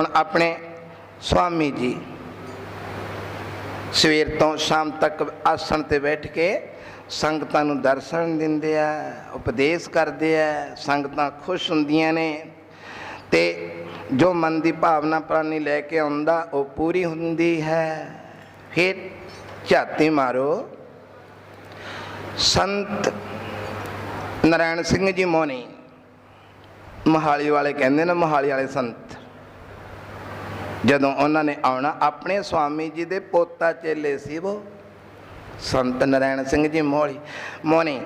ਹੁਣ ਆਪਣੇ ਸਵਾਮੀ ਜੀ ਸਵੇਰ ਤੋਂ ਸ਼ਾਮ ਤੱਕ ਆਸਣ ਤੇ ਬੈਠ ਕੇ ਸੰਗਤਾਂ ਨੂੰ ਦਰਸ਼ਨ ਦਿੰਦੇ ਆ, ਉਪਦੇਸ਼ ਕਰਦੇ ਆ, ਸੰਗਤਾਂ ਖੁਸ਼ ਹੁੰਦੀਆਂ ਨੇ ਤੇ ਜੋ ਮਨ ਦੀ ਭਾਵਨਾ ਪ੍ਰਾਨੀ ਲੈ ਕੇ ਆਉਂਦਾ, ਉਹ ਪੂਰੀ ਹੁੰਦੀ ਹੈ। ਫਿਰ ਝਾਤੀ ਮਾਰੋ। ਸੰਤ ਨਾਰਾਇਣ ਸਿੰਘ ਜੀ ਮੋਨੀ, ਮਹਾਲੀ ਵਾਲੇ ਕਹਿੰਦੇ ਨੇ, ਮਹਾਲੀ ਵਾਲੇ ਸੰਤ। ਜਦੋਂ ਉਹਨਾਂ ਨੇ ਆਉਣਾ, ਆਪਣੇ ਸਵਾਮੀ ਜੀ ਦੇ ਪੋਤਾ ਚੇਲੇ ਸੀ ਉਹ। ਸੰਤ ਨਰਾਇਣ ਸਿੰਘ ਜੀ ਮੋਲੀ ਮੋਨੀ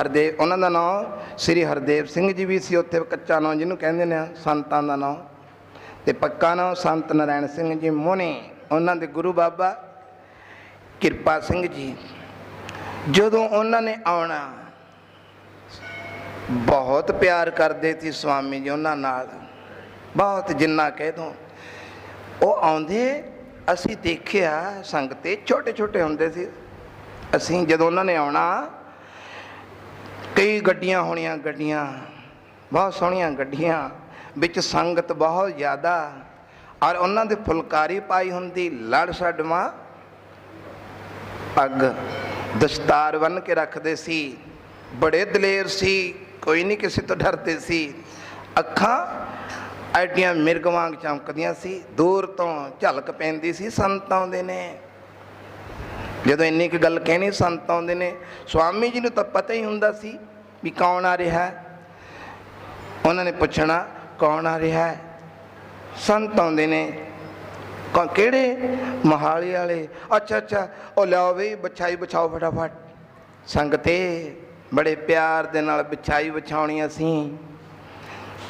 ਹਰਦੇਵ, ਉਹਨਾਂ ਦਾ ਨਾਮ ਸ੍ਰੀ ਹਰਦੇਵ ਸਿੰਘ ਜੀ ਵੀ ਸੀ ਉੱਥੇ, ਕੱਚਾ ਨਾਮ ਜਿਹਨੂੰ ਕਹਿੰਦੇ ਨੇ, ਸੰਤਾਂ ਦਾ ਨਾਮ ਤੇ ਪੱਕਾ ਨਾਮ ਸੰਤ ਨਰਾਇਣ ਸਿੰਘ ਜੀ ਮੋਨੀ ਉਹਨਾਂ ਦੇ ਗੁਰੂ ਬਾਬਾ ਕਿਰਪਾ ਸਿੰਘ ਜੀ। ਜਦੋਂ ਉਹਨਾਂ ਨੇ ਆਉਣਾ, ਬਹੁਤ ਪਿਆਰ ਕਰਦੇ ਸੀ ਸਵਾਮੀ ਜੀ ਉਹਨਾਂ ਨਾਲ। ਬਹੁਤ ਜਿੰਨਾ ਕਹਿ ਦੋ ਉਹ ਆਉਂਦੇ ਅਸੀਂ ਦੇਖਿਆ ਸੰਗਤੇ ਛੋਟੇ ਛੋਟੇ ਹੁੰਦੇ ਸੀ। ਅਸੀਂ ਜਦੋਂ ਉਹਨਾਂ ਨੇ ਆਉਣਾ, ਕਈ ਗੱਡੀਆਂ ਹੋਣੀਆਂ ਗੱਡੀਆਂ, ਬਹੁਤ ਸੋਹਣੀਆਂ ਗੱਡੀਆਂ, ਵਿੱਚ ਸੰਗਤ ਬਹੁਤ ਜ਼ਿਆਦਾ। ਔਰ ਉਹਨਾਂ ਦੇ ਫੁਲਕਾਰੀ ਪਾਈ ਹੁੰਦੀ, ਲੜ ਛੱਡਵਾ। ਅੱਗ, ਦਸਤਾਰ ਬੰਨ ਕੇ ਰੱਖਦੇ ਸੀ। ਬੜੇ ਦਲੇਰ ਸੀ, ਕੋਈ ਨਹੀਂ ਕਿਸੇ ਤੋਂ ਡਰਦੇ ਸੀ। ਅੱਖਾਂ ਐਡੀਆਂ ਮਿਰਗ ਵਾਂਗ ਚਮਕਦੀਆਂ ਸੀ, ਦੂਰ ਤੋਂ ਝਲਕ ਪੈਂਦੀ ਸੀ, ਸੰਤ ਆਉਂਦੇ ਨੇ। ਜਦੋਂ ਇੰਨੀ ਕੁ ਗੱਲ ਕਹਿਣੀ, ਸੰਤ ਆਉਂਦੇ ਨੇ। ਸਵਾਮੀ ਜੀ ਨੂੰ ਤਾਂ ਪਤਾ ਹੀ ਹੁੰਦਾ ਸੀ ਵੀ ਕੌਣ ਆ ਰਿਹਾ। ਹੈ ਉਹਨਾਂ ਨੇ ਪੁੱਛਣਾ, ਕੌਣ ਆ ਰਿਹਾ? ਹੈ ਸੰਤ ਆਉਂਦੇ ਨੇ। ਕਿਹੜੇ? ਮਹਾਲੀ ਵਾਲੇ। ਅੱਛਾ ਅੱਛਾ, ਉਹ ਲਿਆਓ ਵੀ ਵਿਛਾਈ ਵਿਛਾਓ ਫਟਾਫਟ। ਸੰਗਤੇ ਬੜੇ ਪਿਆਰ ਦੇ ਨਾਲ ਵਿਛਾਈ ਵਿਛਾਉਣੀ ਅਸੀਂ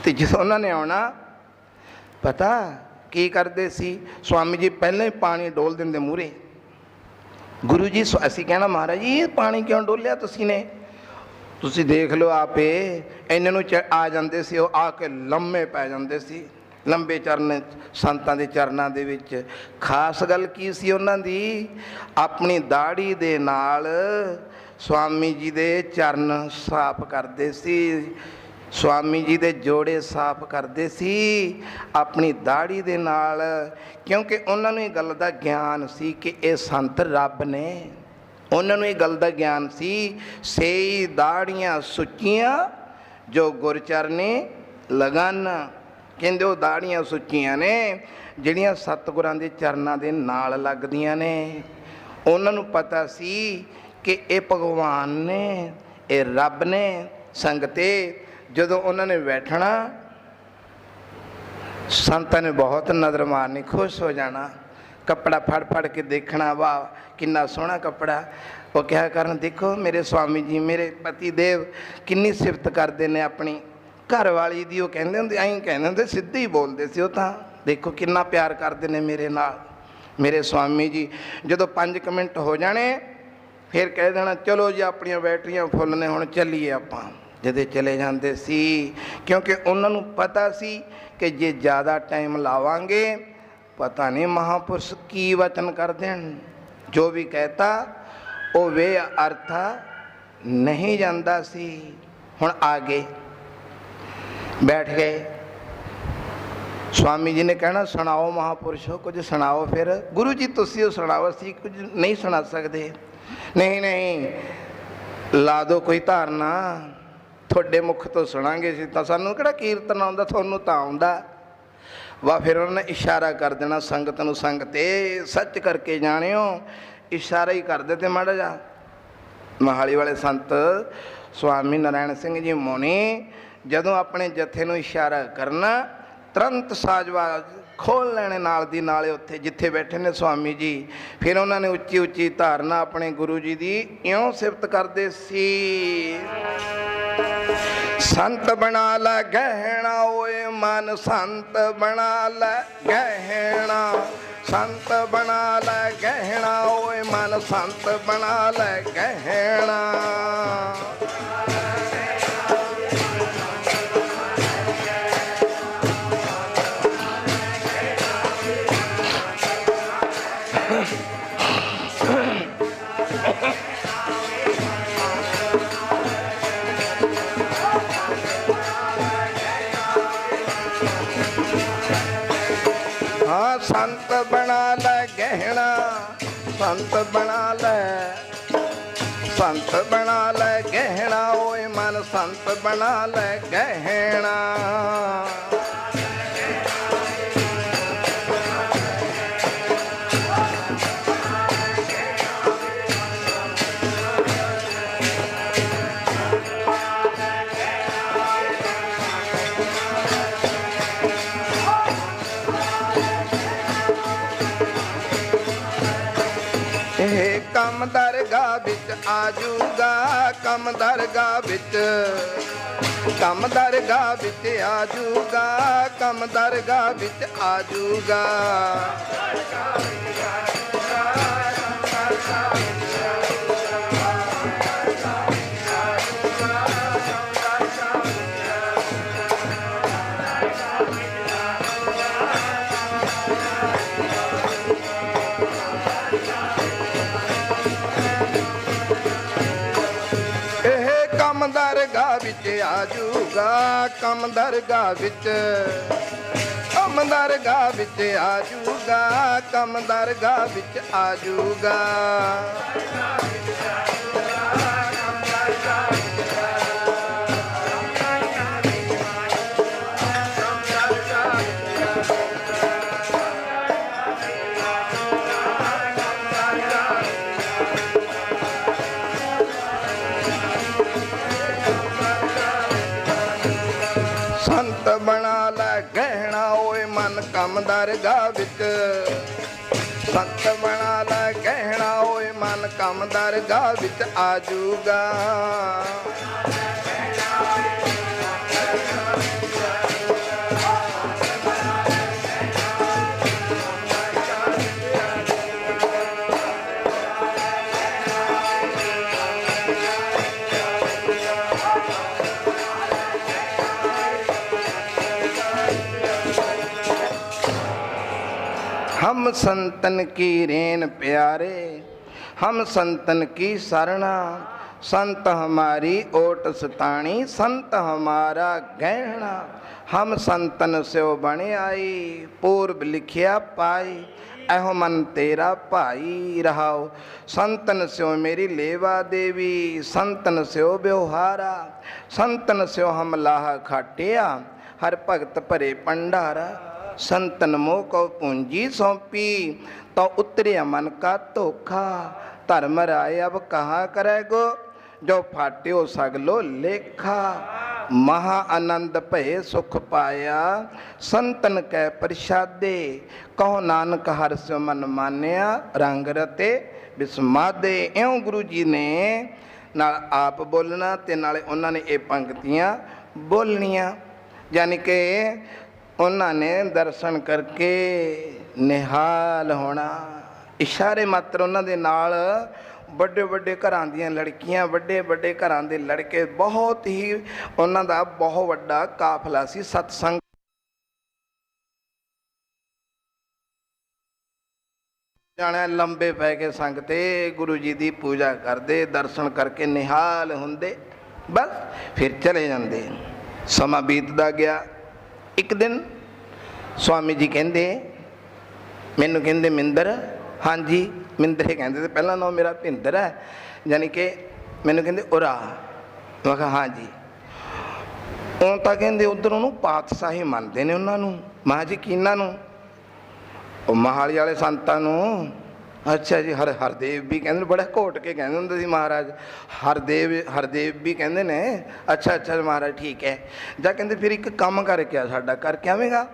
ਤੇ ਜਿਸ ਉਹਨਾਂ ਨੇ ਆਉਣਾ ਪਤਾ ਕੀ ਕਰਦੇ ਸੀ? ਸਵਾਮੀ ਜੀ ਪਹਿਲਾਂ ਹੀ ਪਾਣੀ ਡੋਲ ਦਿੰਦੇ ਮੂਰੇ ਗੁਰੂ ਜੀ ਸੋ- ਅਸੀਂ ਕਹਿਣਾ ਮਹਾਰਾਜ ਜੀ, ਇਹ ਪਾਣੀ ਕਿਉਂ ਡੋਲਿਆ ਤੁਸੀਂ ਨੇ? ਤੁਸੀਂ ਦੇਖ ਲਓ ਆਪੇ, ਇਹਨਾਂ ਨੂੰ ਚ- ਆ ਜਾਂਦੇ ਸੀ, ਉਹ ਆ ਕੇ ਲੰਮੇ ਪੈ ਜਾਂਦੇ ਸੀ। ਲੰਬੇ ਚਰਨ, ਸੰਤਾਂ ਦੇ ਚਰਨਾਂ ਦੇ ਵਿੱਚ। ਖਾਸ ਗੱਲ ਕੀ ਸੀ ਉਹਨਾਂ ਦੀ? ਆਪਣੀ ਦਾੜੀ ਦੇ ਨਾਲ ਸਵਾਮੀ ਜੀ ਦੇ ਚਰਨ ਸਾਫ਼ ਕਰਦੇ ਸੀ। ਸਵਾਮੀ ਜੀ ਦੇ ਜੋੜੇ ਸਾਫ਼ ਕਰਦੇ ਸੀ, ਆਪਣੀ ਦਾੜੀ ਦੇ ਨਾਲ, ਕਿਉਂਕਿ ਉਹਨਾਂ ਨੂੰ ਇਹ ਗੱਲ ਦਾ ਗਿਆਨ ਸੀ ਕਿ ਇਹ ਸੰਤ ਰੱਬ ਨੇ। ਉਹਨਾਂ ਨੂੰ ਇਹ ਗੱਲ ਦਾ ਗਿਆਨ ਸੀ, ਸੇਈ ਦਾੜੀਆਂ ਸੁੱਚੀਆਂ ਜੋ ਗੁਰਚਰਨੇ ਲਗਨ। ਕਹਿੰਦੇ ਉਹ ਦਾੜੀਆਂ ਸੁੱਚੀਆਂ ਨੇ, ਜਿਹੜੀਆਂ ਸਤਿਗੁਰਾਂ ਦੇ ਚਰਨਾਂ ਦੇ ਨਾਲ ਲੱਗਦੀਆਂ ਨੇ। ਉਹਨਾਂ ਨੂੰ ਪਤਾ ਸੀ ਕਿ ਇਹ ਭਗਵਾਨ ਨੇ, ਇਹ ਰੱਬ ਨੇ, ਸੰਗਤੇ ਜਦੋਂ ਉਹਨਾਂ ਨੇ ਬੈਠਣਾ, ਸੰਤਾਂ ਨੇ ਬਹੁਤ ਨਜ਼ਰ ਮਾਰਨੀ, ਖੁਸ਼ ਹੋ ਜਾਣਾ। ਕੱਪੜਾ ਫੜ ਫੜ ਕੇ ਦੇਖਣਾ, ਵਾਹ, ਕਿੰਨਾ ਸੋਹਣਾ ਕੱਪੜਾ। ਉਹ ਕਿਹਾ ਕਰਨ, ਦੇਖੋ ਮੇਰੇ ਸਵਾਮੀ ਜੀ, ਮੇਰੇ ਪਤੀ ਦੇਵ ਕਿੰਨੀ ਸਿਫਤ ਕਰਦੇ ਨੇ ਆਪਣੀ। ਘਰ ਵਾਲੀ ਦੀ ਉਹ ਕਹਿੰਦੇ ਹੁੰਦੇ, ਐਂ ਕਹਿੰਦੇ ਹੁੰਦੇ, ਸਿੱਧੇ ਹੀ ਬੋਲਦੇ ਸੀ ਉਹ ਤਾਂ। ਦੇਖੋ ਕਿੰਨਾ ਪਿਆਰ ਕਰਦੇ ਨੇ ਮੇਰੇ ਨਾਲ। ਮੇਰੇ ਸਵਾਮੀ ਜੀ, ਜਦੋਂ 5 ਮਿੰਟ ਹੋ ਜਾਣੇ, ਫਿਰ ਕਹਿ ਦੇਣਾ, ਚਲੋ ਜੀ, ਆਪਣੀਆਂ ਬੈਟਰੀਆਂ ਫੁੱਲ ਨੇ, ਹੁਣ ਚੱਲੀਏ ਆਪਾਂ। ਜਦੇ ਚਲੇ ਜਾਂਦੇ ਸੀ, ਕਿਉਂਕਿ ਉਹਨਾਂ ਨੂੰ ਪਤਾ ਸੀ ਕਿ ਜੇ ਜ਼ਿਆਦਾ ਟਾਈਮ ਲਾਵਾਂਗੇ, ਪਤਾ ਨਹੀਂ ਮਹਾਪੁਰਸ਼ ਕੀ ਵਚਨ ਕਰ ਦੇਣ। ਜੋ ਵੀ ਕਹਤਾ, ਉਹ ਵੇ ਅਰਥ ਨਹੀਂ ਜਾਂਦਾ ਸੀ। ਹੁਣ ਆ ਗਏ। ਬੈਠ ਗਏ। ਸਵਾਮੀ ਜੀ ਨੇ ਕਹਿਣਾ, ਸੁਣਾਓ ਮਹਾਪੁਰਸ਼ੋ, ਕੁਝ ਸੁਣਾਓ ਫਿਰ। ਗੁਰੂ ਜੀ, ਤੁਸੀਂ ਉਹ ਸੁਣਾਓ, ਅਸੀਂ ਕੁਝ ਨਹੀਂ ਸੁਣਾ ਸਕਦੇ। ਨਹੀਂ ਨਹੀਂ, ਲਾ ਦੋ ਕੋਈ ਧਾਰਨਾ। ਤੁਹਾਡੇ ਮੁਖ ਤੋਂ ਸੁਣਾਂਗੇ ਸੀ ਤਾਂ ਸਾਨੂੰ ਕਿਹੜਾ ਕੀਰਤਨ ਆਉਂਦਾ, ਤੁਹਾਨੂੰ ਤਾਂ ਆਉਂਦਾ। ਵਾ ਫਿਰ ਉਹਨਾਂ ਨੇ ਇਸ਼ਾਰਾ ਕਰ ਦੇਣਾ, ਸੰਗਤ ਨੂੰ ਸੰਗਤੇ ਸੱਚ ਕਰਕੇ ਜਾਣਿਓ, ਇਸ਼ਾਰਾ ਹੀ ਕਰ ਦਿੱਤੇ ਮਾੜਾ ਜਾ ਮਹਾਲੀ ਵਾਲੇ ਸੰਤ ਸੁਆਮੀ ਨਾਰਾਇਣ ਸਿੰਘ ਜੀ ਮੋਨੀ, ਜਦੋਂ ਆਪਣੇ ਜਥੇ ਨੂੰ ਇਸ਼ਾਰਾ ਕਰਨਾ, ਤੁਰੰਤ ਸਾਜਵਾਜ ਖੋਲ ਲੈਣੇ ਨਾਲ ਦੀ ਨਾਲੇ ਉੱਥੇ ਜਿੱਥੇ ਬੈਠੇ ਨੇ ਸੁਆਮੀ ਜੀ। ਫਿਰ ਉਹਨਾਂ ਨੇ ਉੱਚੀ ਉੱਚੀ ਧਾਰਨਾ ਆਪਣੇ ਗੁਰੂ ਜੀ ਦੀ ਇਉਂ ਸਿਫਤ ਕਰਦੇ ਸੀ। ਸੰਤ ਬਣਾ ਲੈ, ਗਹਿਣਾ ਓਏ ਮਨ ਸੰਤ ਬਣਾ ਲੈ, ਗਹਿਣਾ। ਸੰਤ ਬਣਾ ਲੈ, ਗਹਿਣਾ ਓਏ ਮਨ ਸੰਤ ਬਣਾ ਲੈ, ਗਹਿਣਾ। ਸੰਤ ਬਣਾ ਲੈ ਸੰਤ ਬਣਾ ਲੈ ਗਹਿਣਾ ਓਏ ਮਨ ਸੰਤ ਬਣਾ ਲੈ ਗਹਿਣਾ। ਆਜੂਗਾ ਕੰਮ ਦਰਗਾਹ ਵਿੱਚ ਕੰਮ ਦਰਗਾਹ ਵਿੱਚ ਆਜੂਗਾ ਕੰਮ ਦਰਗਾਹ ਵਿੱਚ ਆਜੂਗਾ। ਵਿੱਚ ਆਜੂਗਾ ਕੰਮ ਦਰਗਾ ਵਿੱਚ। ਕੰਮ ਦਰਗਾ ਵਿੱਚ ਆਜੂਗਾ ਕੰਮ ਦਰਗਾ ਵਿੱਚ ਆਜੂਗਾ। ਕੰਮ ਵਿੱਚ। ਸੰਤ ਬਣਾ ਲੈ ਗਹਿਣਾ ਓਏ ਮਨ ਕੰਮ ਦਰਗਾਹ ਵਿੱਚ ਆਜੂਗਾ ਸੰਤਨ ਕੀ ਰੇਨ ਪਿਆਰੇ, ਹਮ ਸੰਤਨ ਕੀ ਸਰਣਾ, ਸੰਤ ਹਮਾਰੀ ਓਟ ਸਤਾਣੀ, ਸੰਤ ਹਮਾਰਾ ਗਹਿਣਾ, ਹਮ ਸੰਤਨ ਸਿਓ ਬਣ ਆਈ, ਪੂਰਬ ਲਿਖਿਆ ਪਾਈ ਐਹੋ ਮਨ ਤੇਰਾ ਭਾਈ ਰਹਾਓ ਸੰਤਨ ਸਿਓ ਮੇਰੀ ਲੇਵਾ ਦੇਵੀ, ਸੰਤਨ ਸਿਓ ਬਿਵਹਾਰਾ ਸੰਤਨ ਸਿਓ ਹਮ ਲਾਹ ਖਾਟਿਆ, ਹਰ ਭਗਤ ਭਰੇ ਪੰਡਾਰਾ ਸੰਤਨ ਮੋਹ ਕੋ ਪੂੰਜੀ ਸੌਂਪੀ, ਤਾਂ ਉਤਰਿਆ ਮਨ ਕਾ ਧੋਖਾ। ਧਰਮ ਰਾਏ ਅਬ ਕਹਾ ਕਰੈ ਗੋ, ਜੋ ਫਾਟਿਓ ਸਗਲੋ ਲੇਖਾ। ਮਹਾ ਆਨੰਦ ਭਏ ਸੁਖ ਪਾਇਆ, ਸੰਤਨ ਕੈ ਪ੍ਰਸ਼ਾਦੇ। ਕਹੋ ਨਾਨਕ ਹਰਿ ਸਿਉ ਮਨ ਮਾਨਿਆ, ਰੰਗ ਰਤੇ ਬਿਸਮਾਦੇ। ਇਉਂ ਗੁਰੂ ਜੀ ਨੇ ਨਾਲ ਆਪ ਬੋਲਣਾ ਤੇ ਨਾਲੇ ਉਹਨਾਂ ਨੇ ਇਹ ਪੰਕਤੀਆਂ ਬੋਲਣੀਆਂ। ਯਾਨੀ ਕਿ ਉਹਨਾਂ ਨੇ ਦਰਸ਼ਨ ਕਰਕੇ ਨਿਹਾਲ ਹੋਣਾ। ਇਸ਼ਾਰੇ ਮਾਤਰ ਉਹਨਾਂ ਦੇ ਨਾਲ ਵੱਡੇ ਵੱਡੇ ਘਰਾਂ ਦੀਆਂ ਲੜਕੀਆਂ, ਵੱਡੇ ਵੱਡੇ ਘਰਾਂ ਦੇ ਲੜਕੇ ਬਹੁਤ ਹੀ ਉਹਨਾਂ ਦਾ ਬਹੁਤ ਵੱਡਾ ਕਾਫਲਾ ਸੀ, ਸਤਸੰਗ ਜਾਣਾ ਲੰਬੇ ਪੈ ਕੇ ਸੰਗ ਤੇ, ਗੁਰੂ ਜੀ ਦੀ ਪੂਜਾ ਕਰਦੇ, ਦਰਸ਼ਨ ਕਰਕੇ ਨਿਹਾਲ ਹੁੰਦੇ, ਬਸ ਫਿਰ ਚਲੇ ਜਾਂਦੇ। ਸਮਾਂ ਬੀਤਦਾ ਗਿਆ। ਇੱਕ ਦਿਨ ਸਵਾਮੀ ਜੀ ਕਹਿੰਦੇ, ਮੈਨੂੰ ਕਹਿੰਦੇ, ਮਿੰਦਰ, ਹਾਂਜੀ, ਮਿੰਦਰ ਹੀ ਕਹਿੰਦੇ ਤੇ ਪਹਿਲਾ ਨਾਮ ਮੇਰਾ ਭਿੰਦਰ ਹੈ, ਯਾਨੀ ਕਿ ਮੈਨੂੰ ਕਹਿੰਦੇ ਉਰਾ। ਮੈਂ ਕਿਹਾ ਹਾਂਜੀ ਉਹ ਤਾਂ ਕਹਿੰਦੇ ਉਧਰ ਉਹਨੂੰ ਪਾਤਸ਼ਾਹੀ ਮੰਨਦੇ ਨੇ ਉਹਨਾਂ ਨੂੰ। ਮਹਾਂ ਜੀ ਕਿਹਨਾਂ ਨੂੰ? ਉਹ ਮਹਾਲੀ ਵਾਲੇ ਸੰਤਾਂ ਨੂੰ ਅੱਛਾ ਜੀ, ਹਰ, ਹਰਦੇਵ ਵੀ ਕਹਿੰਦੇ ਨੇ, ਬੜਾ ਘੋਟ ਕੇ ਕਹਿੰਦੇ ਹੁੰਦੇ ਸੀ ਮਹਾਰਾਜ। ਹਰਦੇਵ ਹਰਦੇਵ ਵੀ ਕਹਿੰਦੇ ਨੇ, ਅੱਛਾ ਅੱਛਾ ਮਹਾਰਾਜ, ਠੀਕ ਹੈ। ਜਾਂ ਕਹਿੰਦੇ ਫਿਰ ਇੱਕ ਕੰਮ ਕਰਕੇ ਆ ਸਾਡਾ, ਕਰਕੇ ਆਵੇਂਗਾ?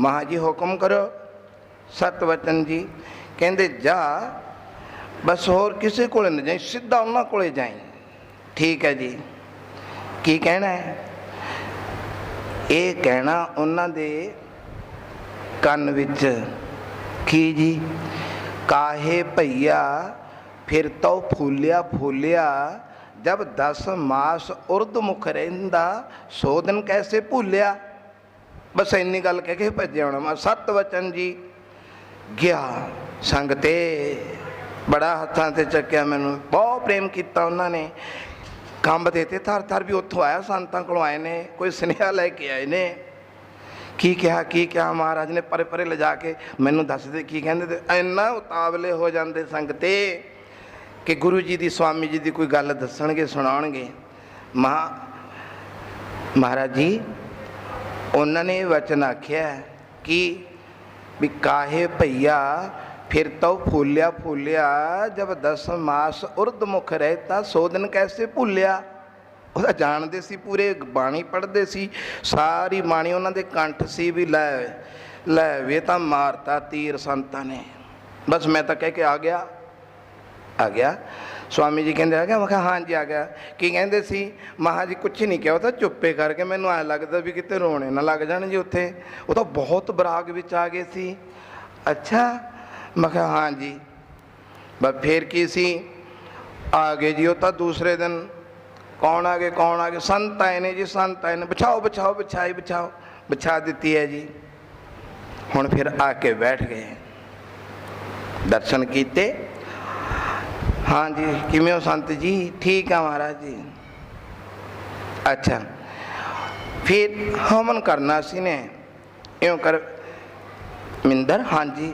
ਮਹਾ ਜੀ ਹੁਕਮ ਕਰੋ ਸਤ ਵਚਨ ਜੀ, ਕਹਿੰਦੇ ਜਾ, ਬਸ ਹੋਰ ਕਿਸੇ ਕੋਲ ਨਾ ਜਾਈ, ਸਿੱਧਾ ਉਹਨਾਂ ਕੋਲੇ ਜਾਈ। ਠੀਕ ਹੈ ਜੀ। ਕੀ ਕਹਿਣਾ ਹੈ? ਇਹ ਕਹਿਣਾ ਉਹਨਾਂ ਦੇ ਕੰਨ ਵਿੱਚ, ਕੀ ਜੀ? ਕਾਹੇ ਭਈਆ, ਫਿਰ ਤਉ ਫੂਲਿਆ ਫੂਲਿਆ, ਜਬ ਦਸ ਮਾਸ ਉਰਦ ਮੁਖ ਰਹਿੰਦਾ, ਸੋ ਦਿਨ ਕੈਸੇ ਭੁੱਲਿਆ? ਬਸ ਇੰਨੀ ਗੱਲ ਕਹਿ ਕੇ ਭੱਜਿਆ ਹੋਣਾ ਮੈਂ, ਸਤ ਵਚਨ ਜੀ। ਗਿਆ ਸੰਗਤੇ ਬੜਾ ਹੱਥਾਂ ਤੇ ਚੱਕਿਆ ਮੈਨੂੰ, ਬਹੁਤ ਪ੍ਰੇਮ ਕੀਤਾ ਉਹਨਾਂ ਨੇ। ਕੰਬ ਦੇ ਤੇ ਥਰ ਥਰ ਵੀ ਉੱਥੋਂ ਆਇਆ, ਸੰਤਾਂ ਕੋਲੋਂ ਆਏ ਨੇ, ਕੋਈ ਸੁਨੇਹਾ ਲੈ ਕੇ ਆਏ ਨੇ। ਕੀ ਕਿਹਾ ਕੀ ਕਿਹਾ ਮਹਾਰਾਜ ਨੇ ਪਰੇ ਪਰੇ ਲਿਜਾ ਕੇ ਮੈਨੂੰ ਦੱਸਦੇ ਕੀ ਕਹਿੰਦੇ ਤੇ ਇੰਨਾ ਉਤਾਵਲੇ ਹੋ ਜਾਂਦੇ ਸੰਗਤੇ ਕਿ ਗੁਰੂ ਜੀ ਦੀ, ਸਵਾਮੀ ਜੀ ਦੀ ਕੋਈ ਗੱਲ ਦੱਸਣਗੇ, ਸੁਣਾਉਣਗੇ। ਮਹਾ, ਮਹਾਰਾਜ ਜੀ, ਉਹਨਾਂ ਨੇ ਵਚਨ ਆਖਿਆ ਕਿ ਵੀ ਕਾਹੇ ਭਈਆ, ਫਿਰ ਤੋ ਫੂਲਿਆ ਫੂਲਿਆ ਜਬ ਦਸ ਮਾਸ ਉਰਦ ਮੁਖ ਰਹਿਤਾ, ਸੋ ਦਿਨ ਕੈਸੇ ਭੁੱਲਿਆ? ਉਹ ਤਾਂ ਜਾਣਦੇ ਸੀ, ਪੂਰੇ ਬਾਣੀ ਪੜ੍ਹਦੇ ਸੀ। ਸਾਰੀ ਬਾਣੀ ਉਹਨਾਂ ਦੇ ਕੰਠ ਸੀ ਵੀ ਲੈ ਲੈ ਵੇ ਤਾਂ ਮਾਰਤਾ ਤੀਰ ਸੰਤਾਂ ਨੇ। ਬਸ ਮੈਂ ਤਾਂ ਕਹਿ ਕੇ ਆ ਗਿਆ। ਆ ਗਿਆ। ਸਵਾਮੀ ਜੀ ਕਹਿੰਦੇ, ਆ ਗਿਆ? ਮੈਂ ਕਿਹਾ, ਹਾਂਜੀ, ਆ ਗਿਆ। ਕੀ ਕਹਿੰਦੇ ਸੀ? ਮਹਾ ਜੀ, ਕੁਛ ਨਹੀਂ ਕਿਹਾ, ਉਹ ਤਾਂ ਚੁੱਪੇ ਕਰਕੇ ਮੈਨੂੰ ਐ ਲੱਗਦਾ ਵੀ ਕਿਤੇ ਰੋਣੇ ਨਾ ਲੱਗ ਜਾਣ ਜੀ ਉੱਥੇ। ਉਹ ਤਾਂ ਬਹੁਤ ਬਰਾਗ ਵਿੱਚ ਆ ਗਏ ਸੀ। ਅੱਛਾ। ਮੈਂ ਕਿਹਾ, ਹਾਂਜੀ। ਬਸ ਫੇਰ ਕੀ ਸੀ? ਆ ਗਏ ਜੀ, ਉਹ ਤਾਂ ਦੂਸਰੇ ਦਿਨ ਕੌਣ ਆ ਗਏ ਕੌਣ ਆ ਗਏ ਸੰਤ ਆਏ ਨੇ ਜੀ ਸੰਤ ਆਏ ਨੇ ਬਿਛਾਓ ਬਿਛਾਓ ਬਿਛਾਈ ਬਿਛਾਓ ਬਿਛਾ ਦਿੱਤੀ ਹੈ ਜੀ ਹੁਣ ਫਿਰ ਆ ਕੇ ਬੈਠ ਗਏ ਦਰਸ਼ਨ ਕੀਤੇ ਹਾਂਜੀ ਕਿਵੇਂ ਹੋ ਸੰਤ ਜੀ ਠੀਕ ਆ ਮਹਾਰਾਜ ਜੀ ਅੱਛਾ ਫਿਰ ਹਵਨ ਕਰਨਾ ਸੀ ਨੇ ਇਉਂ ਕਰ ਮਿੰਦਰ ਹਾਂਜੀ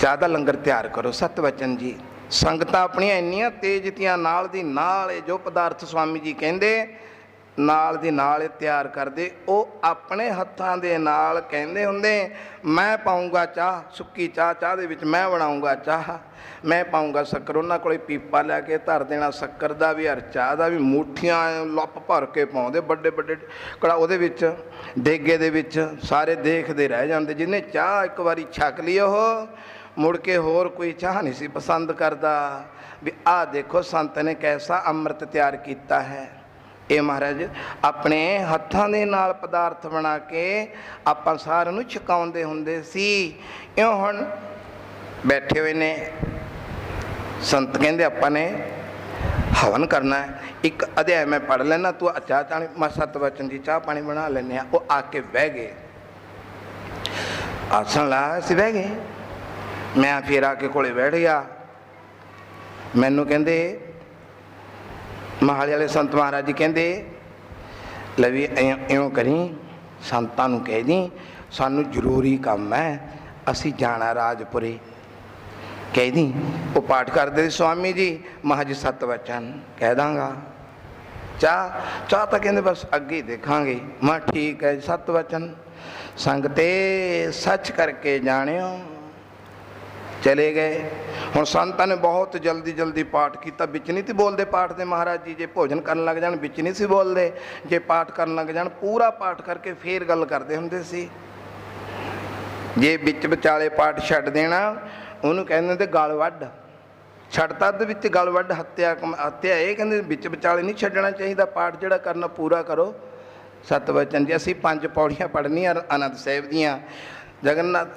ਚਾਹ ਦਾ ਲੰਗਰ ਤਿਆਰ ਕਰੋ ਸਤ ਵਚਨ ਜੀ ਸੰਗਤਾਂ ਆਪਣੀਆਂ ਇੰਨੀਆਂ ਤੇਜ਼ਤੀਆਂ ਨਾਲ ਦੀ ਨਾਲ ਇਹ ਜੋ ਪਦਾਰਥ ਸਵਾਮੀ ਜੀ ਕਹਿੰਦੇ, ਨਾਲ ਦੀ ਨਾਲ ਇਹ ਤਿਆਰ ਕਰਦੇ, ਉਹ ਆਪਣੇ ਹੱਥਾਂ ਦੇ ਨਾਲ ਕਹਿੰਦੇ ਹੁੰਦੇ, ਮੈਂ ਪਾਉਂਗਾ ਚਾਹ, ਸੁੱਕੀ ਚਾਹ ਚਾਹ ਦੇ ਵਿੱਚ ਮੈਂ ਬਣਾਉਂਗਾ ਚਾਹ, ਮੈਂ ਪਾਉਂਗਾ ਸ਼ੱਕਰ, ਉਹਨਾਂ ਕੋਲੇ ਪੀਪਾ ਲੈ ਕੇ ਧਰ ਦੇਣਾ, ਸ਼ੱਕਰ ਦਾ ਵੀ ਹਰ ਚਾਹ ਦਾ ਵੀ ਮੁੱਠੀਆਂ ਲੱਪ ਭਰ ਕੇ ਪਾਉਂਦੇ, ਵੱਡੇ ਵੱਡੇ ਕੜਾ, ਉਹਦੇ ਵਿੱਚ ਦੇਗੇ ਦੇ ਵਿੱਚ, ਸਾਰੇ ਦੇਖਦੇ ਰਹਿ ਜਾਂਦੇ ਜਿਹਨੇ ਚਾਹ ਇੱਕ ਵਾਰੀ ਛਕ ਲਈ ਉਹ ਮੁੜ ਕੇ ਹੋਰ ਕੋਈ ਚਾਹ ਨਹੀਂ ਸੀ ਪਸੰਦ ਕਰਦਾ। ਵੀ ਆਹ ਦੇਖੋ ਸੰਤ ਨੇ ਕੈਸਾ ਅੰਮ੍ਰਿਤ ਤਿਆਰ ਕੀਤਾ ਹੈ। ਇਹ ਮਹਾਰਾਜ ਆਪਣੇ ਹੱਥਾਂ ਦੇ ਨਾਲ ਪਦਾਰਥ ਬਣਾ ਕੇ ਆਪਾਂ ਸਾਰਿਆਂ ਨੂੰ ਛਕਾਉਂਦੇ ਹੁੰਦੇ ਸੀ। ਇਉਂ ਹੁਣ ਬੈਠੇ ਹੋਏ ਨੇ। ਸੰਤ ਕਹਿੰਦੇ ਆਪਾਂ ਨੇ ਹਵਨ ਕਰਨਾ ਹੈ। ਇੱਕ ਅਧਿਆਇ ਮੈਂ ਪੜ ਲੈਣਾ ਤੂੰ ਚਾਹ ਪਾਣੀ ਮੈਂ ਸਤ ਵਚਨ ਦੀ ਚਾਹ ਪਾਣੀ ਬਣਾ ਲੈਨੇ ਆ, ਉਹ ਆ ਕੇ ਬਹਿ ਗਏ। ਆਸਣ ਲਾ ਅਸੀਂ ਬਹਿ ਗਏ। ਮੈਂ ਫਿਰ ਆ ਕੇ ਕੋਲੇ ਬੈਠ ਗਿਆ। ਮੈਨੂੰ ਕਹਿੰਦੇ, ਮਹਾਲੀ ਵਾਲੇ ਸੰਤ ਮਹਾਰਾਜ ਜੀ ਕਹਿੰਦੇ ਲਵੀ ਇਉਂ ਇਉਂ ਕਰੀ, ਸੰਤਾਂ ਨੂੰ ਕਹਿ ਦੀ, ਸਾਨੂੰ ਜ਼ਰੂਰੀ ਕੰਮ ਹੈ, ਅਸੀਂ ਜਾਣਾ ਰਾਜਪੁਰੇ। ਕਹਿ ਦੀ, ਉਹ ਪਾਠ ਕਰਦੇ ਸੀ ਸਵਾਮੀ ਜੀ ਮਹਾਜੀ ਸਤ ਵਚਨ ਕਹਿ ਦਾਂਗਾ। ਚਾਹ ਚਾਹ ਤਾਂ ਕਹਿੰਦੇ ਬਸ ਅੱਗੇ ਦੇਖਾਂਗੇ। ਮੈਂ ਠੀਕ ਹੈ ਸਤ ਵਚਨ। ਸੰਗਤੇ, ਸੱਚ ਕਰਕੇ ਜਾਣਿਓ ਚਲੇ ਗਏ। ਹੁਣ ਸੰਤਾਂ ਨੇ ਬਹੁਤ ਜਲਦੀ ਜਲਦੀ ਪਾਠ ਕੀਤਾ। ਵਿੱਚ ਨਹੀਂ ਸੀ ਬੋਲਦੇ ਪਾਠ ਦੇ ਮਹਾਰਾਜ ਜੀ, ਜੇ ਭੋਜਨ ਕਰਨ ਲੱਗ ਜਾਣ, ਵਿੱਚ ਨਹੀਂ ਸੀ ਬੋਲਦੇ। ਜੇ ਪਾਠ ਕਰਨ ਲੱਗ ਜਾਣ, ਪੂਰਾ ਪਾਠ ਕਰਕੇ ਫੇਰ ਗੱਲ ਕਰਦੇ ਹੁੰਦੇ ਸੀ। ਜੇ ਵਿੱਚ ਵਿਚਾਲੇ ਪਾਠ ਛੱਡ ਦੇਣਾ, ਉਹਨੂੰ ਕਹਿੰਦੇ ਤੇ ਗਲ ਵੱਢ। ਛੱਡਤਾ ਦੇ ਵਿੱਚ ਗਲ ਵੱਢ, ਹੱਤਿਆ ਕਮ- ਹੱਤਿਆ ਇਹ ਕਹਿੰਦੇ ਵਿੱਚ ਵਿਚਾਲੇ ਨਹੀਂ ਛੱਡਣਾ ਚਾਹੀਦਾ। ਪਾਠ ਜਿਹੜਾ ਕਰਨਾ, ਪੂਰਾ ਕਰੋ। ਸਤਿ ਵਚਨ ਜੀ, ਅਸੀਂ ਪੰਜ ਪੌੜੀਆਂ ਪੜ੍ਹਨੀਆਂ ਆਨੰਦ ਸਾਹਿਬ ਦੀਆਂ। ਜਗਨਨਾਥ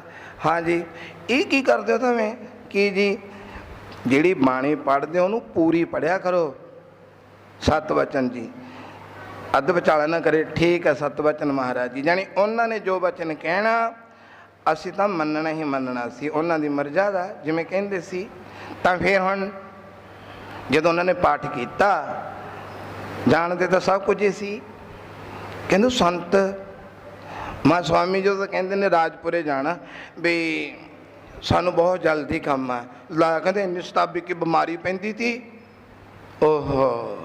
ਹਾਂਜੀ। ਇਹ ਕੀ ਕਰਦੇ ਹੋ ਤੁਸੀਂ? ਕਿ ਜੀ? ਜਿਹੜੀ ਬਾਣੀ ਪੜ੍ਹਦੇ ਹੋ, ਉਹਨੂੰ ਪੂਰੀ ਪੜਿਆ ਕਰੋ। ਸਤ ਵਚਨ ਜੀ। ਅੱਧ ਵਿਚਾਲਾ ਨਾ ਕਰੇ। ਠੀਕ ਹੈ ਸਤ ਵਚਨ ਮਹਾਰਾਜ ਜੀ। ਜਾਨੀ ਉਹਨਾਂ ਨੇ ਜੋ ਵਚਨ ਕਹਿਣਾ, ਅਸੀਂ ਤਾਂ ਮੰਨਣਾ ਹੀ ਮੰਨਣਾ ਸੀ। ਉਹਨਾਂ ਦੀ ਮਰਜ਼ਾਦਾ ਜਿਵੇਂ ਕਹਿੰਦੇ ਸੀ, ਤਾਂ ਫਿਰ ਹੁਣ ਜਦੋਂ ਉਹਨਾਂ ਨੇ ਪਾਠ ਕੀਤਾ, ਜਾਣਦੇ ਤਾਂ ਸਭ ਕੁਝ ਹੀ ਸੀ। ਕਹਿੰਦੇ ਸੰਤ ਮਾ ਸਵਾਮੀ ਜੋ ਤਾਂ ਕਹਿੰਦੇ ਨੇ ਰਾਜਪੁਰੇ ਜਾਣਾ ਵੀ ਸਾਨੂੰ ਬਹੁਤ ਜਲਦੀ ਕੰਮ ਆ। ਲਾ ਕਹਿੰਦੇ ਇੰਨੀ ਸਤਾਬੀ ਕੀ ਬਿਮਾਰੀ ਪੈਂਦੀ ਸੀ ਓਹੋ,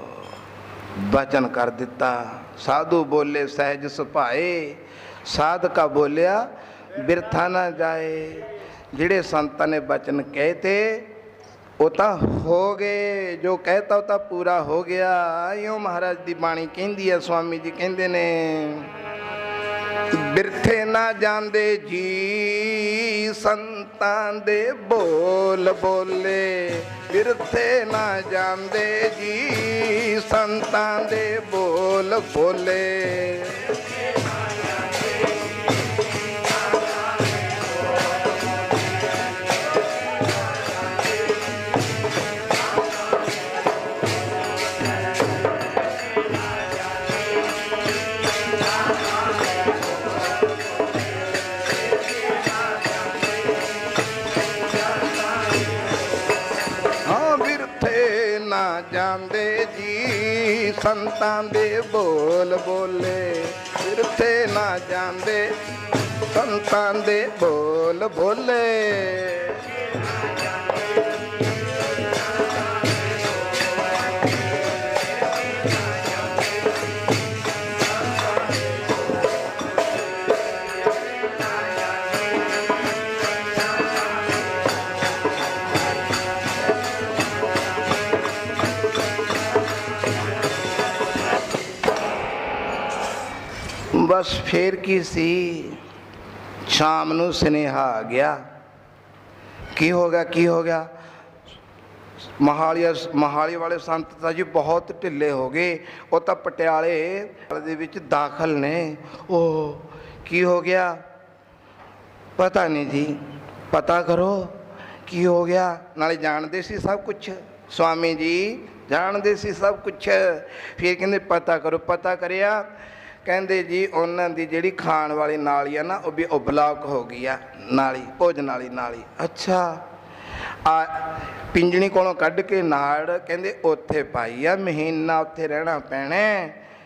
ਬਚਨ ਕਰ ਦਿੱਤਾ। ਸਾਧੂ ਬੋਲੇ, ਸਹਿਜ ਸੁਭਾਏ। ਸਾਧਕਾ ਬੋਲਿਆ, ਬਿਰਥਾ ਨਾ ਜਾਏ। ਜਿਹੜੇ ਸੰਤਾਂ ਨੇ ਬਚਨ ਕਹੇ ਤੇ ਉਹ ਤਾਂ ਹੋ ਗਏ। ਜੋ ਕਹਿਤਾ, ਉਹ ਤਾਂ ਪੂਰਾ ਹੋ ਗਿਆ। ਇਉਂ ਮਹਾਰਾਜ ਦੀ ਬਾਣੀ ਕਹਿੰਦੀ ਹੈ ਸਵਾਮੀ ਜੀ ਕਹਿੰਦੇ ਨੇ। ਬਿਰਥੇ ਨਾ ਜਾਂਦੇ ਜੀ, ਸੰਤਾਂ ਦੇ ਬੋਲ ਬੋਲੇ। ਬਿਰਥੇ ਨਾ ਜਾਂਦੇ ਜੀ, ਸੰਤਾਂ ਦੇ ਬੋਲ ਬੋਲੇ। ਜਾਂਦੇ ਜੀ ਸੰਤਾਂ ਦੇ ਬੋਲ ਬੋਲੇ। ਕਿੱਥੇ ਨਾ ਜਾਂਦੇ ਸੰਤਾਂ ਦੇ ਬੋਲ ਬੋਲੇ। ਬਸ ਫੇਰ ਕੀ ਸੀ? ਸ਼ਾਮ ਨੂੰ ਸੁਨੇਹਾ ਆ ਗਿਆ। ਕੀ ਹੋ ਗਿਆ, ਕੀ ਹੋ ਗਿਆ? ਮਹਾਲੀ ਮਹਾਲੀ ਵਾਲੇ ਸੰਤ ਤਾਂ ਜੀ ਬਹੁਤ ਢਿੱਲੇ ਹੋ ਗਏ। ਉਹ ਤਾਂ ਪਟਿਆਲੇ ਦੇ ਵਿੱਚ ਦਾਖਲ ਨੇ। ਉਹ ਕੀ ਹੋ ਗਿਆ? ਪਤਾ ਨਹੀਂ ਜੀ। ਪਤਾ ਕਰੋ ਕੀ ਹੋ ਗਿਆ? ਨਾਲੇ ਜਾਣਦੇ ਸੀ ਸਭ ਕੁਝ ਸਵਾਮੀ ਜੀ ਜਾਣਦੇ ਸੀ ਸਭ ਕੁਝ ਫਿਰ ਕਹਿੰਦੇ, ਪਤਾ ਕਰੋ, ਪਤਾ ਕਰਿਆ। ਕਹਿੰਦੇ ਜੀ ਉਹਨਾਂ ਦੀ ਜਿਹੜੀ ਖਾਣ ਵਾਲੀ ਨਾਲੀ ਆ ਨਾ, ਉਹ ਵੀ ਉਹ ਬਲੌਕ ਹੋ ਗਈ ਆ, ਨਾਲੀ ਭੋਜਨ ਵਾਲੀ ਨਾਲੀ। ਅੱਛਾ। ਆ ਪਿੰਜਣੀ ਕੋਲੋਂ ਕੱਢ ਕੇ ਨਾੜ ਕਹਿੰਦੇ ਉੱਥੇ ਪਾਈ ਆ, ਮਹੀਨਾ ਉੱਥੇ ਰਹਿਣਾ ਪੈਣਾ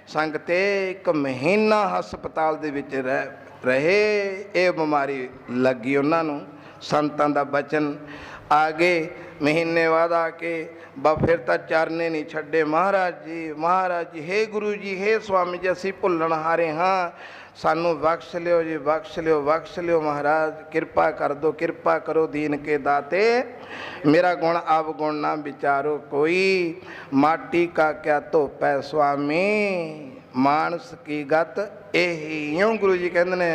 ਸੰਗਤੇ ਇੱਕ ਮਹੀਨਾ ਹਸਪਤਾਲ ਦੇ ਵਿੱਚ ਰਹਿ, ਰਹੇ, ਇਹ ਬਿਮਾਰੀ ਲੱਗੀ ਉਹਨਾਂ ਨੂੰ, ਸੰਤਾਂ ਦਾ ਬਚਨ। ਆ ਗਏ ਮਹੀਨੇ ਬਾਅਦ ਆ ਕੇ ਬਾ ਫਿਰ ਤਾਂ ਚਰਨੇ ਨਹੀਂ ਛੱਡੇ ਮਹਾਰਾਜ ਜੀ ਮਹਾਰਾਜ ਜੀ ਹੇ ਗੁਰੂ ਜੀ ਹੇ ਸਵਾਮੀ ਜੀ ਅਸੀਂ ਭੁੱਲਣ ਹਾਰੇ ਹਾਂ ਸਾਨੂੰ ਬਖਸ਼ ਲਿਓ ਜੀ ਬਖਸ਼ ਲਿਓ ਬਖਸ਼ ਲਿਓ ਮਹਾਰਾਜ ਕਿਰਪਾ ਕਰ ਦੋ ਕਿਰਪਾ ਕਰੋ ਦੀਨ ਕੇ ਦਾਤੇ ਮੇਰਾ ਗੁਣ ਆਪ ਗੁਣ ਨਾ ਵਿਚਾਰੋ ਕੋਈ ਮਾਟੀ ਕਾ ਕਿਆ ਧੋਪੈ ਸੁਆਮੀ ਮਾਨਸ ਕੀ ਗਤ ਇਹੀ ਓ ਗੁਰੂ ਜੀ ਕਹਿੰਦੇ ਨੇ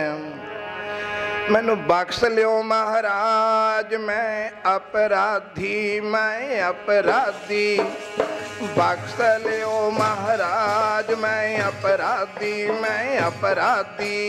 ਮੈਨੂੰ ਬਖਸ਼ ਲਿਓ ਮਹਾਰਾਜ, ਮੈਂ ਅਪਰਾਧੀ ਮੈਂ ਅਪਰਾਧੀ। ਬਖਸ਼ ਲਿਓ ਮਹਾਰਾਜ, ਮੈਂ ਅਪਰਾਧੀ ਮੈਂ ਅਪਰਾਧੀ।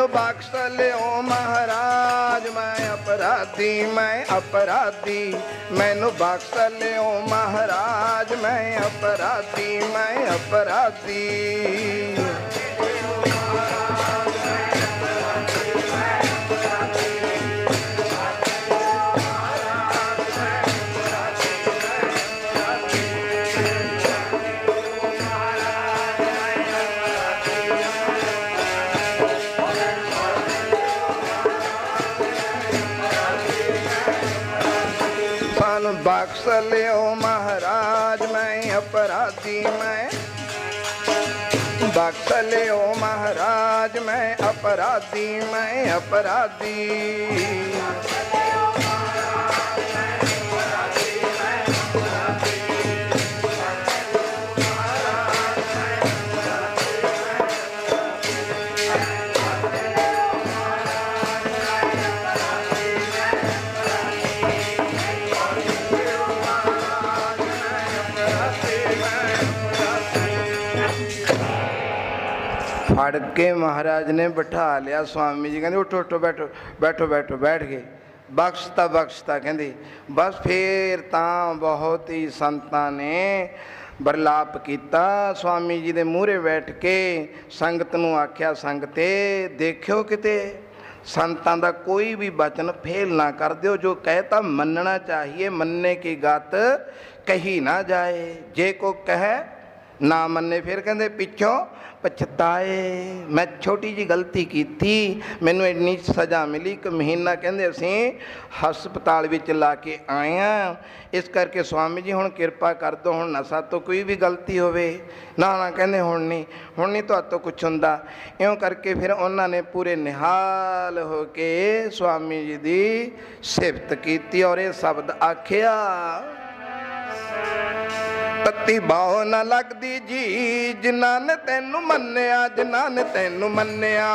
ਮੈਨੂੰ ਬਖਸ਼ ਲਿਓ ਮਹਾਰਾਜ, ਮੈਂ ਅਪਰਾਧੀ ਮੈਂ ਅਪਰਾਧੀ। ਮੈਨੂੰ ਬਖਸ਼ ਲਿਓ ਮਹਾਰਾਜ, ਮੈਂ ਅਪਰਾਧੀ ਮੈਂ ਅਪਰਾਧੀ। ਬਖਸ਼ ਲਿਓ ਮਹਾਰਾਜ ਮੈਂ ਅਪਰਾਧੀ ਮੈਂ ਅਪਰਾਧੀ ਫੜ ਕੇ ਮਹਾਰਾਜ ਨੇ ਬਿਠਾ ਲਿਆ ਸਵਾਮੀ ਜੀ, ਕਹਿੰਦੇ ਉੱਠੋ ਉੱਠੋ, ਬੈਠੋ ਬੈਠੋ ਬੈਠੋ, ਬੈਠ ਗਏ। ਬਖਸ਼ਤਾ ਬਖਸ਼ਤਾ, ਕਹਿੰਦੇ। ਬਸ ਫੇਰ ਤਾਂ ਬਹੁਤ ਹੀ ਸੰਤਾਂ ਨੇ ਬਰਲਾਪ ਕੀਤਾ। ਸਵਾਮੀ ਜੀ ਦੇ ਮੂਹਰੇ ਬੈਠ ਕੇ ਸੰਗਤ ਨੂੰ ਆਖਿਆ, ਸੰਗਤੇ, ਦੇਖਿਓ ਕਿਤੇ ਸੰਤਾਂ ਦਾ ਕੋਈ ਵੀ ਬਚਨ ਫੇਲ ਨਾ ਕਰ ਦਿਓ। ਜੋ ਕਹੇ ਤਾਂ ਮੰਨਣਾ ਚਾਹੀਏ ਮੰਨਨੇ ਕੀ ਗਤ ਕਹੀ ਨਾ ਜਾਏ। ਜੇ ਕੋ ਕਹੇ ਨਾ ਮੰਨੇ, ਫਿਰ ਕਹਿੰਦੇ, ਪਿੱਛੋਂ ਪਛਤਾਏ। ਮੈਂ ਛੋਟੀ ਜੀ ਗਲਤੀ ਕੀਤੀ, ਮੈਨੂੰ ਇੰਨੀ ਸਜ਼ਾ ਮਿਲੀ ਕਿ ਮਹੀਨਾ ਕਹਿੰਦੇ ਅਸੀਂ ਹਸਪਤਾਲ ਵਿੱਚ ਲਾ ਕੇ ਆਏ ਹਾਂ ਇਸ ਕਰਕੇ ਸਵਾਮੀ ਜੀ ਹੁਣ ਕਿਰਪਾ ਕਰ ਦਿਓ ਹੁਣ ਨਸ਼ਾ ਤੋਂ ਕੋਈ ਵੀ ਗਲਤੀ ਹੋਵੇ। ਨਾ ਨਾ ਕਹਿੰਦੇ, ਹੁਣ ਨਹੀਂ ਹੁਣ ਨਹੀਂ ਤੁਹਾਤੋਂ ਕੁਝ ਹੁੰਦਾ। ਇਉਂ ਕਰਕੇ ਫਿਰ ਉਹਨਾਂ ਨੇ ਪੂਰੇ ਨਿਹਾਲ ਹੋ ਕੇ ਸਵਾਮੀ ਜੀ ਦੀ ਸਿਫਤ ਕੀਤੀ ਔਰ ਇਹ ਸ਼ਬਦ ਆਖਿਆ। ਤੱਤੀ ਬਾਹ ਨਾ ਲੱਗਦੀ ਜੀ, ਜਿਨ੍ਹਾਂ ਨੇ ਤੈਨੂੰ ਮੰਨਿਆ, ਜਿਨ੍ਹਾਂ ਨੇ ਤੈਨੂੰ ਮੰਨਿਆ।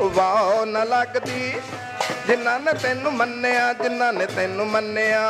ਵਾਹ ਨਾ ਲੱਗਦੀ, ਜਿਨ੍ਹਾਂ ਨੇ ਤੈਨੂੰ ਮੰਨਿਆ, ਜਿਨ੍ਹਾਂ ਨੇ ਤੈਨੂੰ ਮੰਨਿਆ।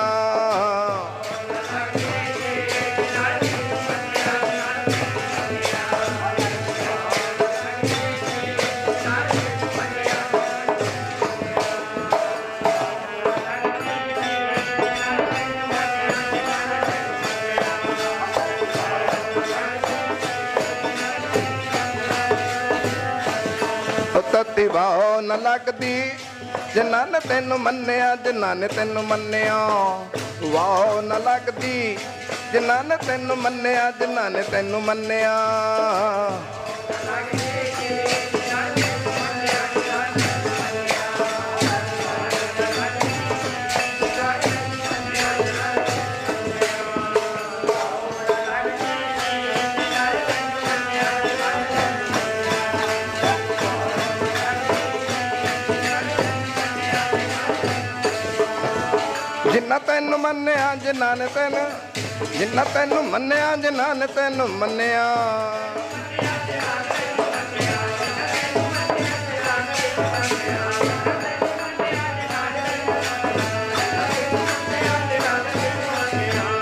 ਨਾ ਲੱਗਦੀ। ਜਿਨ੍ਹਾਂ ਨੇ ਤੈਨੂੰ ਮੰਨਿਆ ਜਿਨ੍ਹਾਂ ਨੇ ਤੈਨੂੰ ਮੰਨਿਆ, ਵਾਹ ਨਾ ਲੱਗਦੀ। ਜਿਨ੍ਹਾਂ ਨੇ ਤੈਨੂੰ ਮੰਨਿਆ ਜਿਨ੍ਹਾਂ ਨੇ ਤੈਨੂੰ ਮੰਨਿਆ। ਮੰਨਿਆ ਜਿਨ੍ਹਾਂ ਨੇ ਤੈਨੂੰ ਜਿਨ੍ਹਾਂ ਤੈਨੂੰ ਮੰਨਿਆ ਜਿਨ੍ਹਾਂ ਨੇ ਤੈਨੂੰ ਮੰਨਿਆ।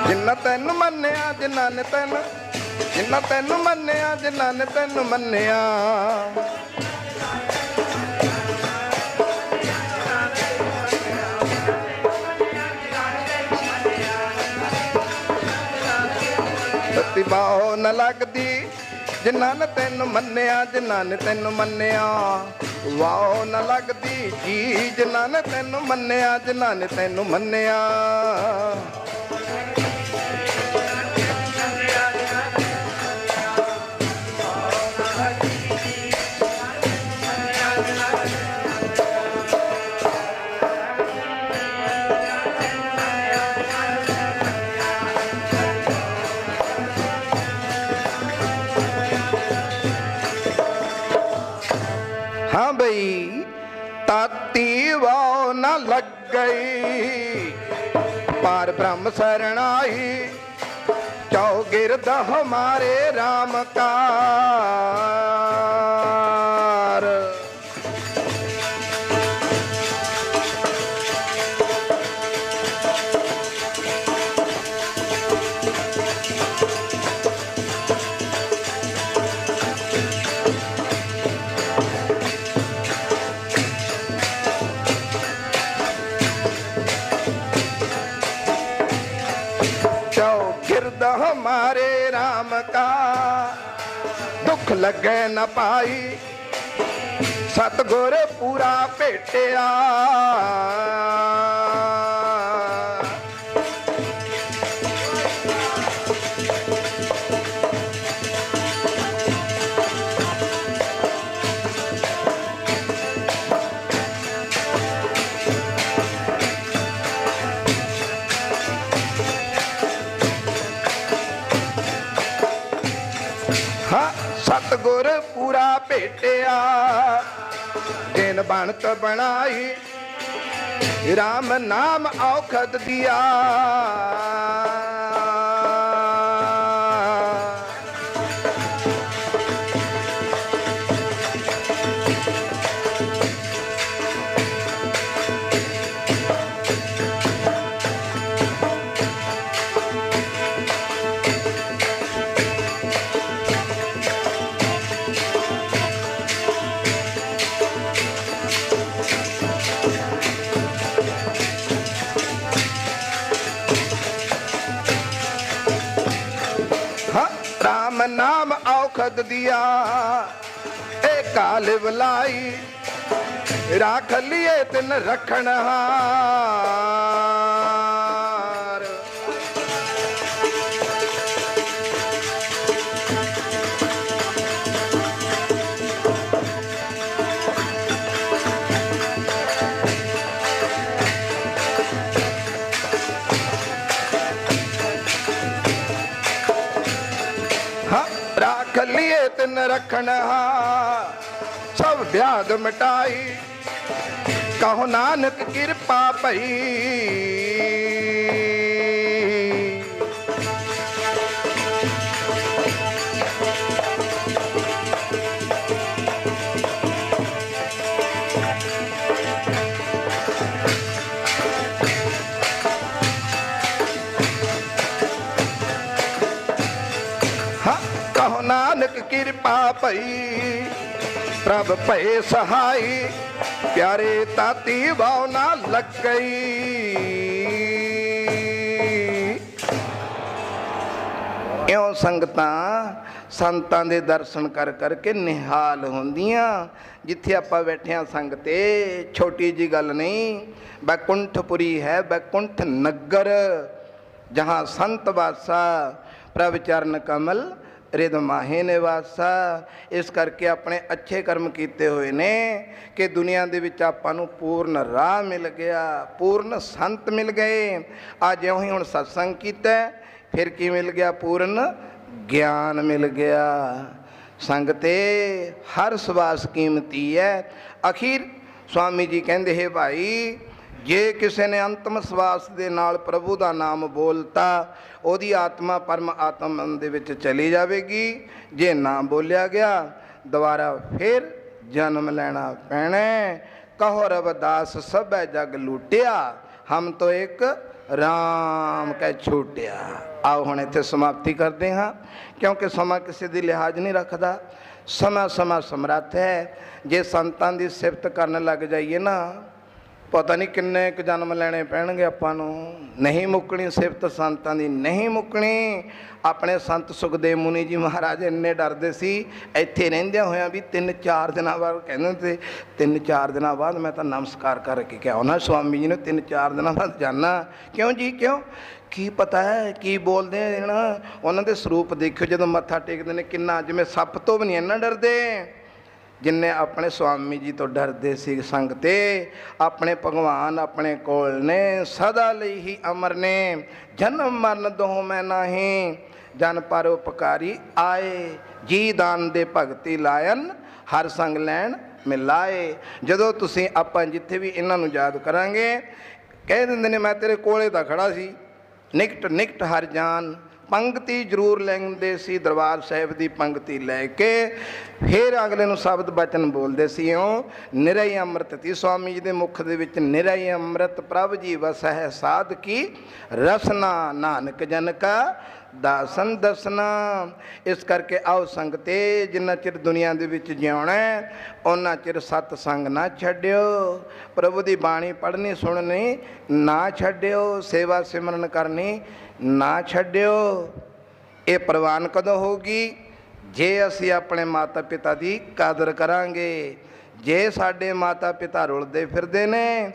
ਜਿਨ੍ਹਾਂ ਤੈਨੂੰ ਮੰਨਿਆ ਜਿਨ੍ਹਾਂ ਨੇ ਤੈਨੂੰ ਜਿਨ੍ਹਾਂ ਤੈਨੂੰ ਮੰਨਿਆ ਜਿਨ੍ਹਾਂ ਨੇ ਤੈਨੂੰ ਮੰਨਿਆ। ਬਾਹੋ ਨਾ ਲੱਗਦੀ। ਜਿਨ੍ਹਾਂ ਨੇ ਤੈਨੂੰ ਮੰਨਿਆ, ਜਿਨ੍ਹਾਂ ਨੇ ਤੈਨੂੰ ਮੰਨਿਆ। ਵਾਓ ਨਾ ਲੱਗਦੀ ਜੀ, ਜਿਨ੍ਹਾਂ ਨੇ ਤੈਨੂੰ ਮੰਨਿਆ, ਜਿਨ੍ਹਾਂ ਨੇ ਤੈਨੂੰ ਮੰਨਿਆ। ਪਾਰ ਬ੍ਰਹਮ ਸਰਣਾਈ ਚੌ ਗਿਰਦ ਹਮਾਰੇ RAM ਚੌ ਗਿਰਦ ਹਮਾਰੇ RAM ਕਾ। ਦੁੱਖ ਲੱਗੇ ਨ ਪਾਈ। ਸਤਗੁਰ ਪੂਰਾ ਭੇਟਿਆ। ਦਿਨ ਬਣਤ ਬਣਾਈ। RAM ਨਾਮ ਔਖਦ ਦਿਆ। ਰਾਖ ਲਿਏ ਤਿਨ ਹਾਰ। ਹਾਂ ਰਾਖ ਸਭ ਵਿਆਦ ਮਿਟਾਈ। ਕਹੋ ਨਾਨਕ ਕਿਰਪਾ ਭਈ। ਹਾਂ ਨਾਨਕ ਕਿਰਪਾ ਭਈ। ਪ੍ਰਭ ਭਏ ਸਹਾਈ। ਪਿਆਰੇ ਤਾਤੀ ਭਾਵਨਾ ਨਾ ਇਉਂ ਸੰਗਤਾਂ ਸੰਤਾਂ ਦੇ ਦਰਸ਼ਨ ਕਰ ਕਰਕੇ ਨਿਹਾਲ ਹੁੰਦੀਆਂ। ਜਿੱਥੇ ਆਪਾਂ ਬੈਠੇ ਹਾਂ ਸੰਗਤੇ ਛੋਟੀ ਜੀ ਗੱਲ ਨਹੀਂ। ਬੈਕੁੰਠਪੁਰੀ ਹੈ ਬੈਕੁੰਠ ਨਗਰ, ਜਹਾਂ ਸੰਤ ਵਾਸਾ ਪ੍ਰਭ ਚਰਨ ਕਮਲ ਰਿਦ ਮਾਹੇ ਨਿਵਾਸਾ। ਇਸ ਕਰਕੇ ਆਪਣੇ ਅੱਛੇ ਕਰਮ ਕੀਤੇ ਹੋਏ ਨੇ ਕਿ ਦੁਨੀਆ ਦੇ ਵਿੱਚ ਆਪਾਂ ਨੂੰ ਪੂਰਨ ਰਾਹ ਮਿਲ ਗਿਆ, ਪੂਰਨ ਸੰਤ ਮਿਲ ਗਏ। ਅੱਜ ਇਉਂ ਹੀ ਹੁਣ ਸਤਸੰਗ ਕੀਤਾ, ਫਿਰ ਕੀ ਮਿਲ ਗਿਆ? ਪੂਰਨ ਗਿਆਨ ਮਿਲ ਗਿਆ। ਸੰਗਤੇ, ਹਰ ਸਵਾਸ ਕੀਮਤੀ ਹੈ। ਅਖੀਰ ਸਵਾਮੀ ਜੀ ਕਹਿੰਦੇ, ਹੈ ਭਾਈ ਜੇ ਕਿਸੇ ਨੇ ਅੰਤਮ ਸਵਾਸ ਦੇ ਨਾਲ ਪ੍ਰਭੂ ਦਾ ਨਾਮ ਬੋਲਤਾ, ਉਹਦੀ ਆਤਮਾ ਪਰਮ ਆਤਮ ਦੇ ਵਿੱਚ ਚਲੀ ਜਾਵੇਗੀ। ਜੇ ਨਾ ਬੋਲਿਆ ਗਿਆ, ਦੁਬਾਰਾ ਫਿਰ ਜਨਮ ਲੈਣਾ ਪੈਣਾ ਕਹੋ ਰਵਦਾਸ, ਸਭੈ ਜਗ ਲੂਟਿਆ, ਹਮ ਤੋਂ ਇੱਕ ਰਾਮ ਕਹਿ ਛੋਟਿਆ। ਆਓ ਹੁਣ ਇੱਥੇ ਸਮਾਪਤੀ ਕਰਦੇ ਹਾਂ, ਕਿਉਂਕਿ ਸਮਾਂ ਕਿਸੇ ਦੀ ਲਿਹਾਜ਼ ਨਹੀਂ ਰੱਖਦਾ। ਸਮਾਂ ਸਮਾਂ ਸਮਰੱਥ ਹੈ। ਜੇ ਸੰਤਾਂ ਦੀ ਸਿਫਤ ਕਰਨ ਲੱਗ ਜਾਈਏ ਨਾ ਪਤਾ ਨਹੀਂ ਕਿੰਨੇ ਕੁ ਜਨਮ ਲੈਣੇ ਪੈਣਗੇ ਆਪਾਂ ਨੂੰ। ਨਹੀਂ ਮੁੱਕਣੀ ਸਿਫਤ ਸੰਤਾਂ ਦੀ, ਨਹੀਂ ਮੁੱਕਣੀ। ਆਪਣੇ ਸੰਤ ਸੁਖਦੇਵ ਮੁਨੀ ਜੀ ਮਹਾਰਾਜ ਇੰਨੇ ਡਰਦੇ ਸੀ, ਇੱਥੇ ਰਹਿੰਦਿਆਂ ਹੋਇਆਂ ਵੀ ਤਿੰਨ ਚਾਰ ਦਿਨਾਂ ਬਾਅਦ ਕਹਿੰਦੇ ਤੇ ਤਿੰਨ ਚਾਰ ਦਿਨਾਂ ਬਾਅਦ ਮੈਂ ਤਾਂ ਨਮਸਕਾਰ ਕਰਕੇ ਕਿਹਾ, ਉਹਨਾਂ ਸਵਾਮੀ ਜੀ ਨੂੰ ਤਿੰਨ ਚਾਰ ਦਿਨਾਂ ਬਾਅਦ ਜਾਣਾ ਕਿਉਂ ਜੀ, ਕਿਉਂ? ਕੀ ਪਤਾ ਹੈ, ਕੀ ਬੋਲਦੇ ਨੇ ਨਾ ਉਹਨਾਂ ਦੇ ਸਰੂਪ ਦੇਖਿਓ ਜਦੋਂ ਮੱਥਾ ਟੇਕਦੇ ਨੇ ਕਿੰਨਾ, ਜਿਵੇਂ ਸੱਪ ਤੋਂ ਵੀ ਨਹੀਂ ਇੰਨਾ ਡਰਦੇ। ਜਿੰਨੇ ਆਪਣੇ ਸੁਆਮੀ ਜੀ ਤੋਂ ਡਰਦੇ ਸੀ ਸੰਗਤੇ ਆਪਣੇ ਭਗਵਾਨ ਆਪਣੇ ਕੋਲ ਨੇ, ਸਦਾ ਲਈ ਹੀ ਅਮਰ ਨੇ। ਜਨਮ ਮਰਨ ਦੋਹ ਮੈਂ ਨਾਹੀਂ, ਜਨ ਪਰ ਉਪਕਾਰੀ ਆਏ। ਜੀ ਦਾਨ ਦੇ ਭਗਤੀ ਲਾਇਨ, ਹਰ ਸੰਗ ਲੈਣ ਮਿਲਾਏ। ਜਦੋਂ ਤੁਸੀਂ ਆਪਾਂ ਜਿੱਥੇ ਵੀ ਇਹਨਾਂ ਨੂੰ ਯਾਦ ਕਰਾਂਗੇ, ਕਹਿ ਦਿੰਦੇ ਨੇ, ਮੈਂ ਤੇਰੇ ਕੋਲੇ ਤਾਂ ਖੜਾ ਸੀ। ਨਿਕਟ ਨਿਕਟ ਹਰ ਜਾਨ ਪੰਗਤੀ ਜ਼ਰੂਰ ਲੈਂਦੇ ਸੀ, ਦਰਬਾਰ ਸਾਹਿਬ ਦੀ ਪੰਗਤੀ ਲੈ ਕੇ। ਫਿਰ ਅਗਲੇ ਨੂੰ ਸ਼ਬਦ ਬਚਨ ਬੋਲਦੇ ਸੀ ਉਹ ਨਿਰਈ ਅੰਮ੍ਰਿਤ ਤੀ ਸਵਾਮੀ ਜੀ ਦੇ ਮੁਖ ਦੇ ਵਿੱਚ ਨਿਰਈ ਅੰਮ੍ਰਿਤ ਪ੍ਰਭ ਜੀ ਵਸਹਿ ਸਾਧ ਕੀ, ਰਸਨਾ ਨਾਨਕ ਜਨ ਕਾ ਦਾਸਨ ਦਸਨਾ। ਇਸ ਕਰਕੇ ਆਓ ਸੰਗਤੇ ਜਿੰਨਾ ਚਿਰ ਦੁਨੀਆ ਦੇ ਵਿੱਚ ਜਿਉਣਾ ਉਹਨਾਂ ਚਿਰ ਸਤ ਸੰਗ ਨਾ ਛੱਡਿਓ। ਪ੍ਰਭੂ ਦੀ ਬਾਣੀ ਪੜ੍ਹਨੀ ਸੁਣਨੀ ਨਾ ਛੱਡਿਓ, ਸੇਵਾ ਸਿਮਰਨ ਕਰਨੀ ਨਾ ਛੱਡਿਓ। ਇਹ ਪ੍ਰਵਾਨ ਕਦੋਂ ਹੋਊਗੀ? ਜੇ ਅਸੀਂ ਆਪਣੇ ਮਾਤਾ ਪਿਤਾ ਦੀ ਕਦਰ ਕਰਾਂਗੇ, ਜੇ ਸਾਡੇ ਮਾਤਾ ਪਿਤਾ ਰੁਲਦੇ ਫਿਰਦੇ ਨੇ